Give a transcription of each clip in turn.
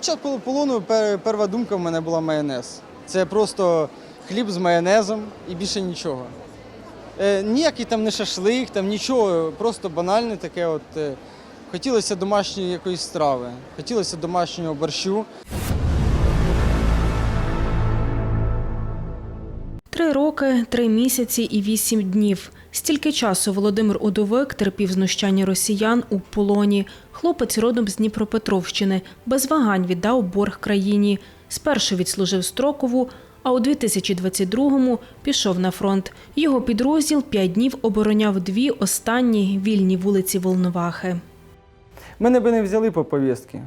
під час пол- полону пер- перша думка в мене була майонез. Це просто хліб з майонезом і більше нічого. Е, ніякий там не шашлик, там нічого, просто банальне таке. От, е, хотілося домашньої якоїсь страви, хотілося домашнього борщу. Роки, три місяці і вісім днів. Стільки часу Володимир Удовик терпів знущання росіян у полоні. Хлопець родом з Дніпропетровщини, без вагань віддав борг країні. Спершу відслужив строкову, а у 2022-му пішов на фронт. Його підрозділ п'ять днів обороняв дві останні вільні вулиці Волновахи. Мене би не взяли по повістки,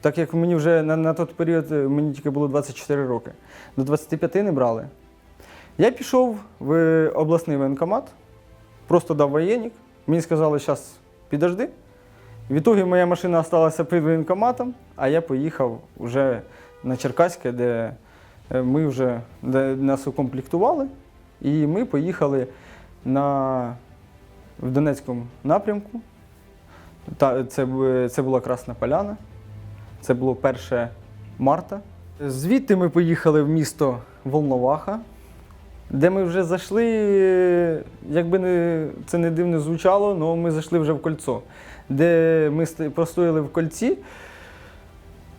так як мені вже на, на той період е, мені тільки було 24 роки. До 25 не брали. Я пішов в обласний воєнкомат, просто дав воєнник. Мені сказали, що зараз підожди. В ітогі моя машина залишилася під воєнкоматом, а я поїхав вже на Черкаське, де е, ми вже де нас укомплектували. І ми поїхали на, в Донецькому напрямку. Та, це, це була Красна Поляна. Це було 1 марта. Звідти ми поїхали в місто Волноваха, де ми вже зайшли, якби не, це не дивно звучало, але ми зайшли вже в кольцо. Де ми простояли в кольці,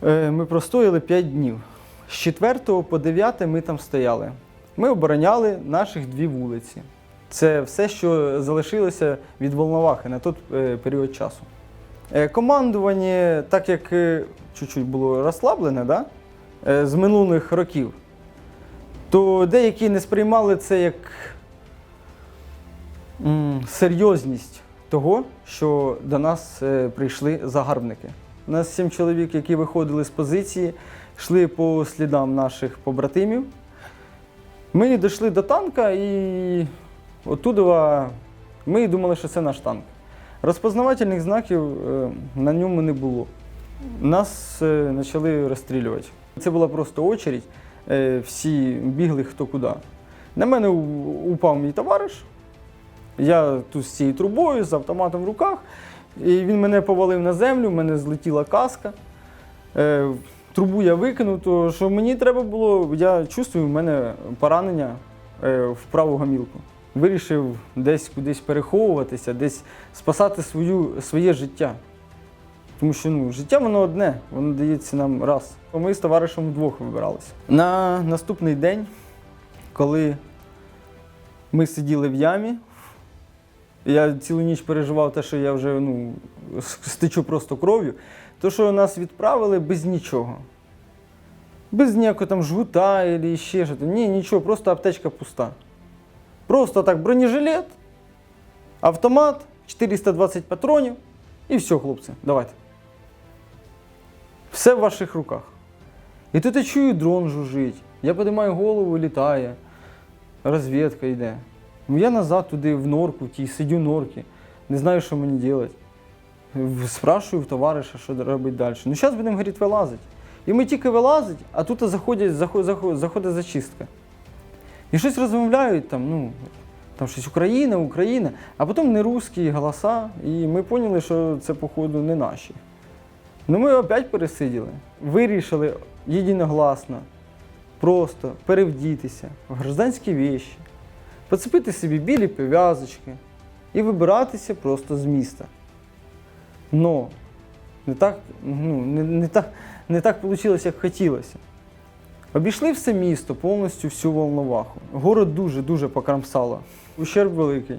е, ми простояли 5 днів. З 4 по 9 ми там стояли. Ми обороняли наших дві вулиці. Це все, що залишилося від Волновахи на той е, період часу. Е, Командування, так як чуть-чуть було розслаблене, да? з минулих років, то деякі не сприймали це як серйозність того, що до нас е, прийшли загарбники. У нас сім чоловік, які виходили з позиції, йшли по слідам наших побратимів. Ми дійшли до танка і оттуда ми думали, що це наш танк. Розпознавательних знаків е, на ньому не було. Нас е, почали розстрілювати. Це була просто очередь, всі бігли хто куди. На мене упав мій товариш. Я тут з цією трубою, з автоматом в руках. І він мене повалив на землю, в мене злетіла каска. Е, Трубу я викинув, то що мені треба було, я чувствую, в мене поранення е, в праву гамілку. Вирішив десь кудись переховуватися, десь спасати свою, своє життя. Тому що ну, життя воно одне, воно дається нам раз. Ми з товаришем вдвох вибиралися. На наступний день, коли ми сиділи в ямі, я цілу ніч переживав те, що я вже ну, с- стечу просто кров'ю, то що нас відправили без нічого. Без ніякого там жгута або ще щось. Ні, нічого, просто аптечка пуста. Просто так бронежилет, автомат, 420 патронів і все, хлопці, давайте. Все в ваших руках. І тут я чую дрон жужить. Я піднімаю голову, літає. Розвідка йде. Ну, Я назад туди в норку, тій сидю норки, не знаю, що мені робити. Спрашую в товариша, що робити далі. Ну, зараз будемо, говорить, вилазити. І ми тільки вилазить, а тут заходять, заходить, заходить зачистка. І щось розмовляють там, ну, там щось Україна, Україна, а потім не русські голоса, і ми поняли, що це, походу, не наші. Ну ми опять пересиділи. Вирішили єдиногласно просто перевдітися в гражданські віші, поцепити собі білі пов'язочки і вибиратися просто з міста. Но не так, ну, не, не так, не так вийшло, як хотілося. Обійшли все місто, повністю всю Волноваху. Город дуже-дуже покрамсало. Ущерб великий.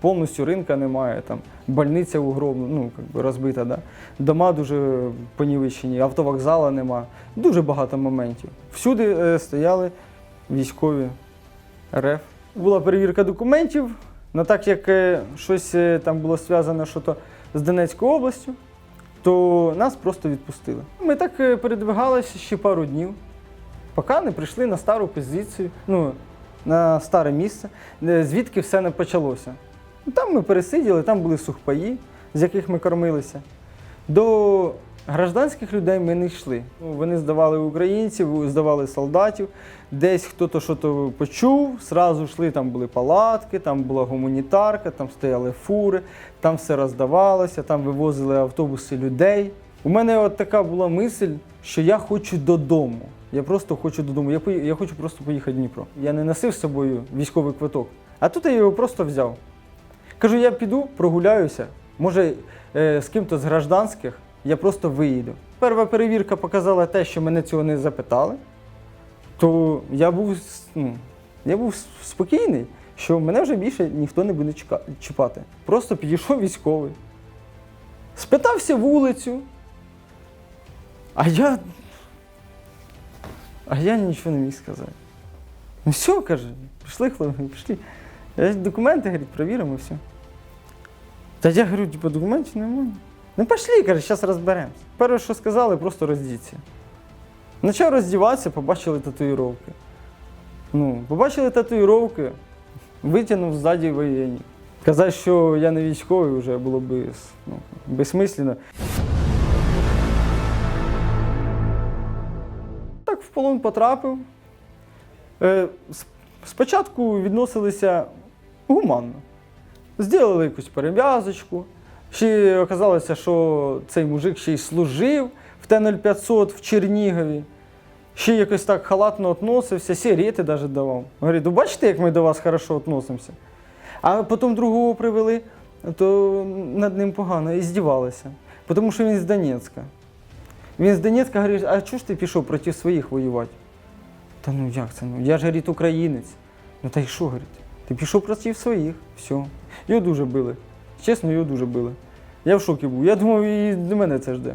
Повністю ринка немає, там больниця угробна, ну, как би розбита, да? дома дуже понівечені, автовокзала нема. Дуже багато моментів. Всюди е, стояли військові РФ. Була перевірка документів, але так як е, щось е, там було зв'язано що то з Донецькою областю, то нас просто відпустили. Ми так е, передвигалися ще пару днів, поки не прийшли на стару позицію, ну, на старе місце, звідки все не почалося. Там ми пересиділи, там були сухпаї, з яких ми кормилися. До Гражданських людей ми не йшли. Ну, Вони здавали українців, здавали солдатів. Десь хто-то що то почув, зразу йшли, там були палатки, там була гуманітарка, там стояли фури, там все роздавалося, там вивозили автобуси людей. У мене от така була мисль, що я хочу додому. Я просто хочу додому. Я, я хочу просто поїхати в Дніпро. Я не носив з собою військовий квиток, а тут я його просто взяв. Кажу, я піду, прогуляюся. Може, е, з ким-то з гражданських я просто виїду. Перша перевірка показала те, що мене цього не запитали, то я був, ну, я був спокійний, що мене вже більше ніхто не буде чіпати. Просто підійшов військовий, спитався вулицю, а я. А я нічого не міг сказати. Ну все, каже, пішли, хлопці, пішли. Я документи, говорить, перевіримо і все. Та я говорю, типу, документів немає. Ну пішли, каже, зараз розберемося. Перше, що сказали, просто роздіться. Почав роздіватися, побачили татуїровки. Ну, побачили татуїровки, витягнув ззаді воєнні. Казати, що я не військовий, вже було б ну, безсмислено. Так в полон потрапив. Е, спочатку відносилися гуманно. Зробили якусь перев'язочку. Ще оказалося, що цей мужик ще й служив в Т-0500 в Чернігові. Ще якось так халатно відносився, сигарети навіть давав. Говорить, ви бачите, як ми до вас хорошо відносимося? А потім другого привели, то над ним погано і здівалися. Тому що він з Донецька. Він з Донецька говорить, а чого ж ти пішов проти своїх воювати? Та ну як це? Ну я ж говорить, українець. Ну та й що, говорить? Ти пішов проти своїх, все. Його дуже били. Чесно, його дуже били. Я в шокі був. Я думав, і до мене це жде.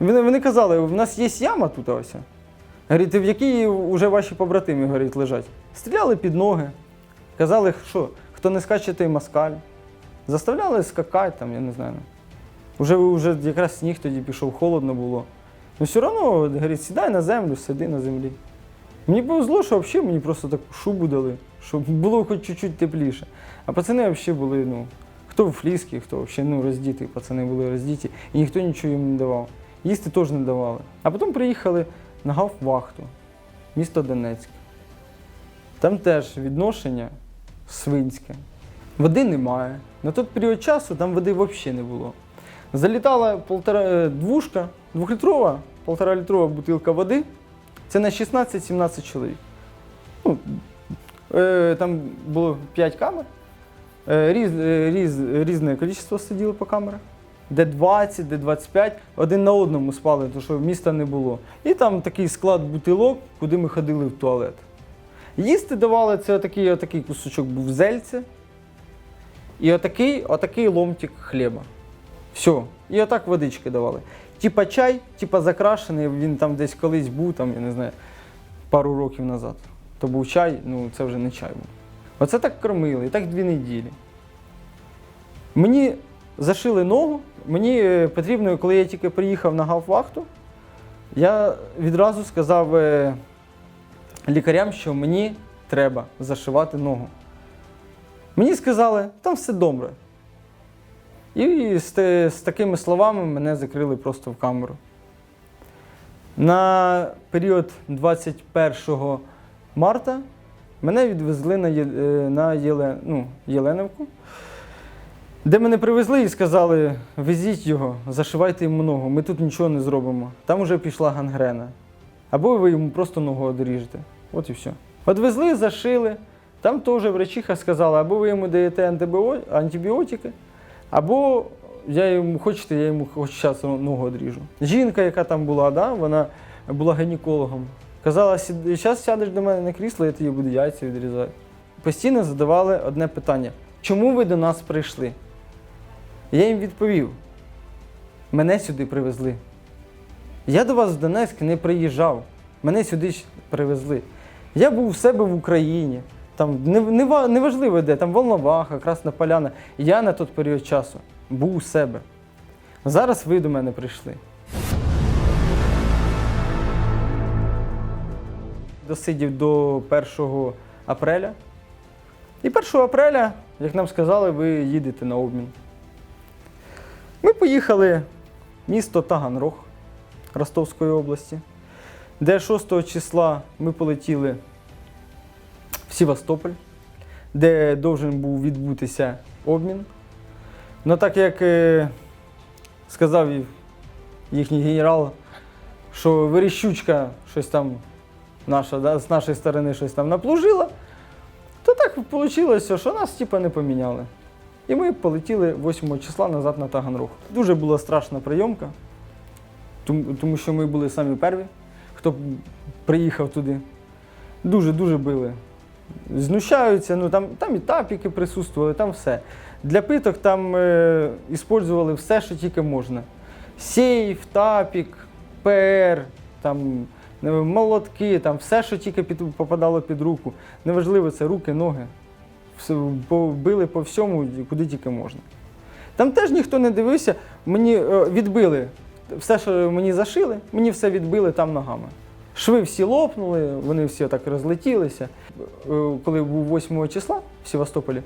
Вони, вони казали, в нас є яма тут ось. Говорить, в якій вже ваші побратими говорить, лежать. Стріляли під ноги. Казали, що хто не скаче, той москаль. Заставляли скакати, там, я не знаю. Уже, уже якраз сніг тоді пішов, холодно було. Ну все одно, говорить, сідай на землю, сиди на землі. Мені повезло, що взагалі мені просто таку шубу дали, щоб було хоч чуть-чуть тепліше. А пацани взагалі були, ну, хто в фліскі, хто взагалі ну, роздіті, пацани були роздіті, і ніхто нічого їм не давав. Їсти теж не давали. А потім приїхали на гаввахту, місто Донецьк. Там теж відношення свинське. Води немає. На той період часу там води взагалі не було. Залітала полтора, е, двушка, двохлітрова, полтора літрова бутилка води. Це на 16-17 чоловік. Ну, е, там було 5 камер. Е, різ, е, різ, різне кількість сиділо по камерах. Де 20, де 25, один на одному спали, тому що міста не було. І там такий склад бутилок, куди ми ходили в туалет. Їсти давали це отакий, отакий кусочок був зельце. І отакий, отакий ломтик хліба. Все. І отак водички давали. Типа чай, типа закрашений, він там десь колись був, там, я не знаю, пару років назад. То був чай, ну це вже не чай був. Оце так кормили, і так дві неділі. Мені зашили ногу, мені е, потрібно, коли я тільки приїхав на гаввахту, я відразу сказав е, лікарям, що мені треба зашивати ногу. Мені сказали, там все добре. І з, з такими словами мене закрили просто в камеру. На період 21 марта мене відвезли на, Є- е, на Єле, ну, Єленівку, де мене привезли і сказали: везіть його, зашивайте йому ногу, ми тут нічого не зробимо. Там вже пішла гангрена. Або ви йому просто ногу одріжете. От і все. Одвезли, зашили. Там теж врачиха сказала, або ви йому даєте антибіотики, або я йому хочете, я йому хоч зараз ногу одріжу. Жінка, яка там була, да, вона була гінекологом. Казала, зараз сядеш до мене на крісло, я тобі буду яйця відрізати. Постійно задавали одне питання: чому ви до нас прийшли? Я їм відповів: мене сюди привезли. Я до вас в Донецьк не приїжджав. Мене сюди привезли. Я був у себе в Україні. Там не, не, неважливо де, там Волноваха, Красна Поляна. Я на той період часу був у себе. Зараз ви до мене прийшли. Досидів до 1 апреля. І 1 апреля, як нам сказали, ви їдете на обмін. Ми поїхали в місто Таганрог Ростовської області, де 6 числа ми полетіли в Севастополь, де должен був відбутися обмін. Ну так як е, сказав їхній генерал, що Верещучка щось там наша, да, з нашої сторони щось там наплужила, то так вийшло, що нас типа не поміняли. І ми полетіли 8 числа назад на Таганрог. Дуже була страшна прийомка, тому, що ми були самі перві, хто приїхав туди. Дуже-дуже били. Знущаються, ну там, там і тапіки присутствували, там все. Для питок там е, все, що тільки можна. Сейф, тапік, ПР, там, молотки, там все, що тільки під, попадало під руку. Неважливо, це руки, ноги. Все, били по всьому, куди тільки можна. Там теж ніхто не дивився, мені е, відбили все, що мені зашили, мені все відбили там ногами. Шви всі лопнули, вони всі так розлетілися. Е, Коли був 8 числа в Севастополі,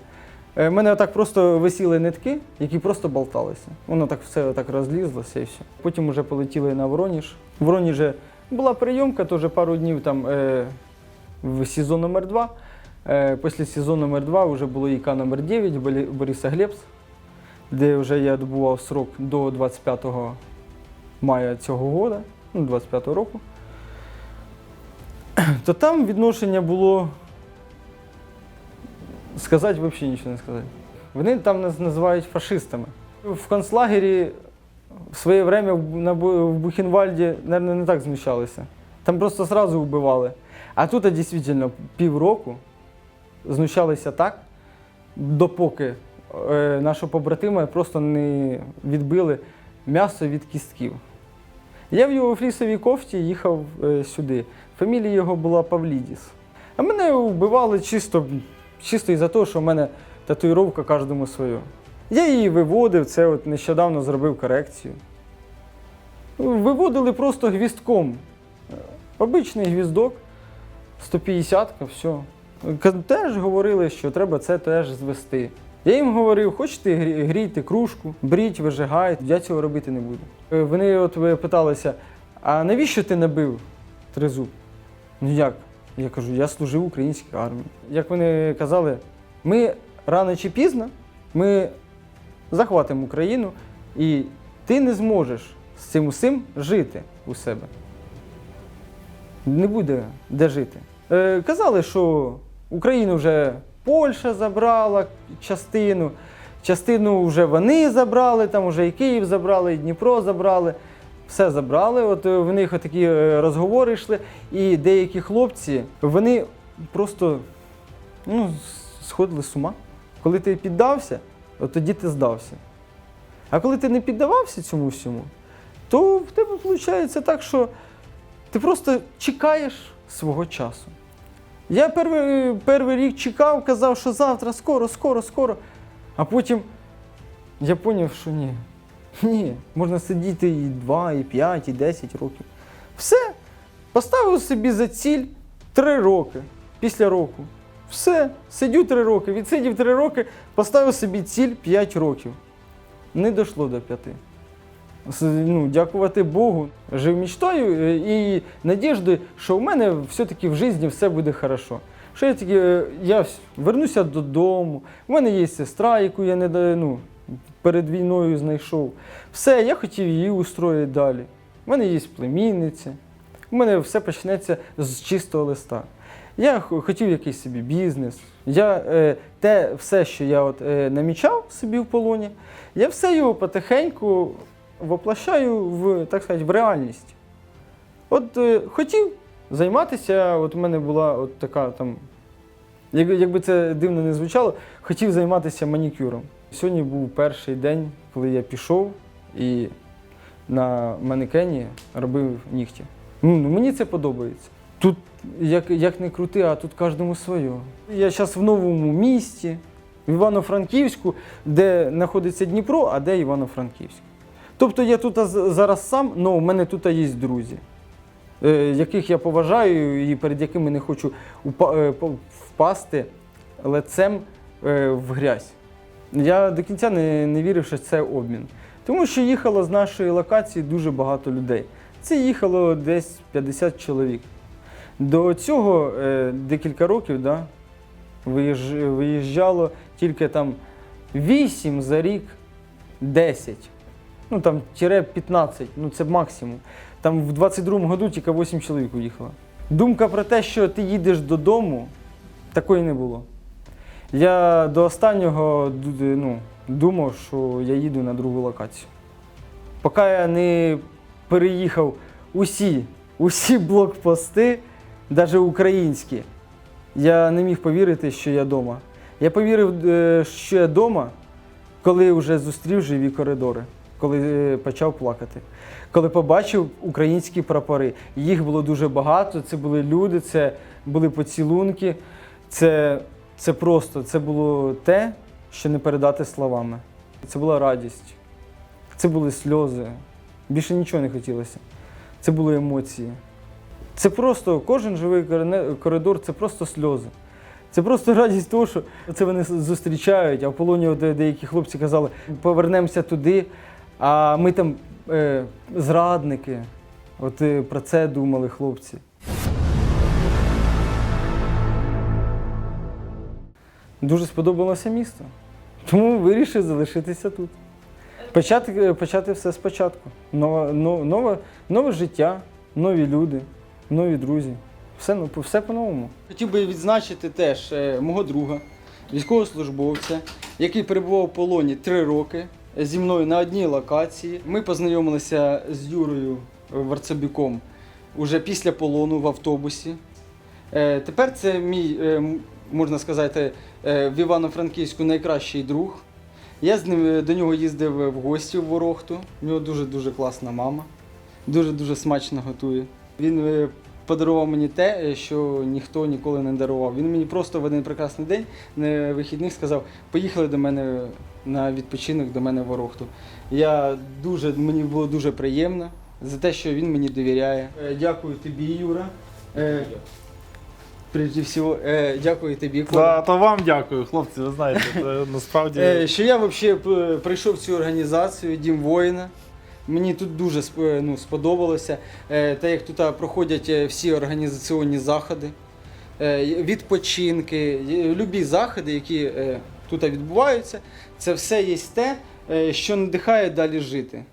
е, мене отак просто висіли нитки, які просто болталися. Воно так все так розлізлося і все. Потім вже полетіли на Вороніж. В Вороніжі була прийомка, теж пару днів там е, в сезон номер 2. Е, після сезону номер 2 вже було ІК номер 9 Болі- Борисоглебськ, де вже я добував срок до 25 мая цього года, ну, 25 року. То там відношення було сказати взагалі нічого не сказати. Вони там нас називають фашистами. В концлагері в своє время в- Бухенвальді, мабуть, не так знущалися. Там просто одразу вбивали. А тут дійсно півроку знущалися так, допоки е, нашого побратима просто не відбили м'ясо від кістків. Я в його флісовій кофті їхав е, сюди. Фамілія його була Павлідіс. А мене вбивали чисто, чисто із-за того, що в мене татуїровка кожному свою. Я її виводив, це от нещодавно зробив корекцію. Виводили просто гвістком. Е, Обичний гвіздок, 150-ка, все. Теж говорили, що треба це теж звести. Я їм говорив, хочете грійте кружку, бріть, вижигайте, я цього робити не буду. Е, Вони от е, питалися, а навіщо ти набив тризуб? Ну як? Я кажу, я служив українській армії. Як вони казали, ми рано чи пізно ми захватимо Україну, і ти не зможеш з цим усім жити у себе. Не буде де жити. Е, казали, що Україну вже Польща забрала частину, частину вже вони забрали, там вже і Київ забрали, і Дніпро забрали. Все забрали. От е, в них такі розговори йшли, і деякі хлопці вони просто ну, сходили з ума. Коли ти піддався, от тоді ти здався. А коли ти не піддавався цьому всьому, то в тебе виходить так, що ти просто чекаєш свого часу. Я перший, перший рік чекав, казав, що завтра, скоро, скоро, скоро. А потім я зрозумів, що ні. Ні, можна сидіти і 2, і 5, і 10 років. Все. Поставив собі за ціль 3 роки після року. Все, сидю 3 роки, відсидів 3 роки, поставив собі ціль 5 років. Не дійшло до 5. С- Ну, дякувати Богу. Жив мечтою е, і надіждою, що в мене все-таки в житті все буде хорошо. Що я таки, е, я вернуся додому, в мене є сестра, яку я не ну, перед війною знайшов. Все, я хотів її устроїти далі. У мене є племінниця, у мене все почнеться з чистого листа. Я хотів якийсь собі бізнес. Я е, те все, що я от, е, намічав собі в полоні, я все його потихеньку воплощаю в, так сказати, в реальність. От е, хотів займатися, от у мене була от така там, як, якби це дивно не звучало, хотів займатися манікюром. Сьогодні був перший день, коли я пішов і на манекені робив нігті. Ну, ну, мені це подобається. Тут як, як не крути, а тут кожному своє. Я зараз в новому місті, в Івано-Франківську, де знаходиться Дніпро, а де Івано-Франківськ. Тобто я тут зараз сам, але у мене тут є друзі, е, яких я поважаю і перед якими не хочу е, впасти лицем е, в грязь. Я до кінця не, не вірив, що це обмін. Тому що їхало з нашої локації дуже багато людей. Це їхало десь 50 чоловік. До цього е, декілька років да, виїж- виїжджало тільки там 8 за рік, 10. Ну там тире 15, ну це максимум. Там в 22-му году тільки 8 чоловік уїхало. Думка про те, що ти їдеш додому, такої не було. Я до останнього ну, думав, що я їду на другу локацію. Поки я не переїхав усі, усі блокпости, навіть українські, я не міг повірити, що я вдома. Я повірив, е, що я вдома, коли вже зустрів живі коридори, коли е, почав плакати. Коли побачив українські прапори. Їх було дуже багато, це були люди, це були поцілунки. Це, це просто це було те, що не передати словами. Це була радість, це були сльози. Більше нічого не хотілося. Це були емоції. Це просто кожен живий коридор це просто сльози. Це просто радість того, що це вони зустрічають, а в полоні деякі хлопці казали, повернемося туди, а ми там е, зрадники. От е, про це думали хлопці. Дуже сподобалося місто. Тому вирішив залишитися тут. Почати, е, почати все спочатку. Нове, но- нове, нове життя, нові люди, нові друзі. Все, ну, все по-новому. Хотів би відзначити теж е, мого друга, військовослужбовця, який перебував в полоні три роки зі мною на одній локації. Ми познайомилися з Юрою Варцебюком уже після полону в автобусі. Е, Тепер це мій, е, можна сказати, е, в Івано-Франківську найкращий друг. Я з ним е, до нього їздив в гості в Ворохту. У нього дуже-дуже класна мама. Дуже-дуже смачно готує. Він е, подарував мені те, е, що ніхто ніколи не дарував. Він мені просто в один прекрасний день на вихідних сказав: поїхали до мене на відпочинок до мене в Ворохту. Я дуже, мені було дуже приємно за те, що він мені довіряє. Е, Дякую тобі, Юра. Е, Прежде всього, е, дякую тобі, Коля. Да, то вам дякую, хлопці. Ви знаєте, це насправді. Е, Що я взагалі прийшов в цю організацію Дім воїна. Мені тут дуже ну, сподобалося, е, те, як тут проходять е, всі організаційні заходи, е, відпочинки, е, любі заходи, які е, тут відбуваються, це все є те, е, що надихає далі жити.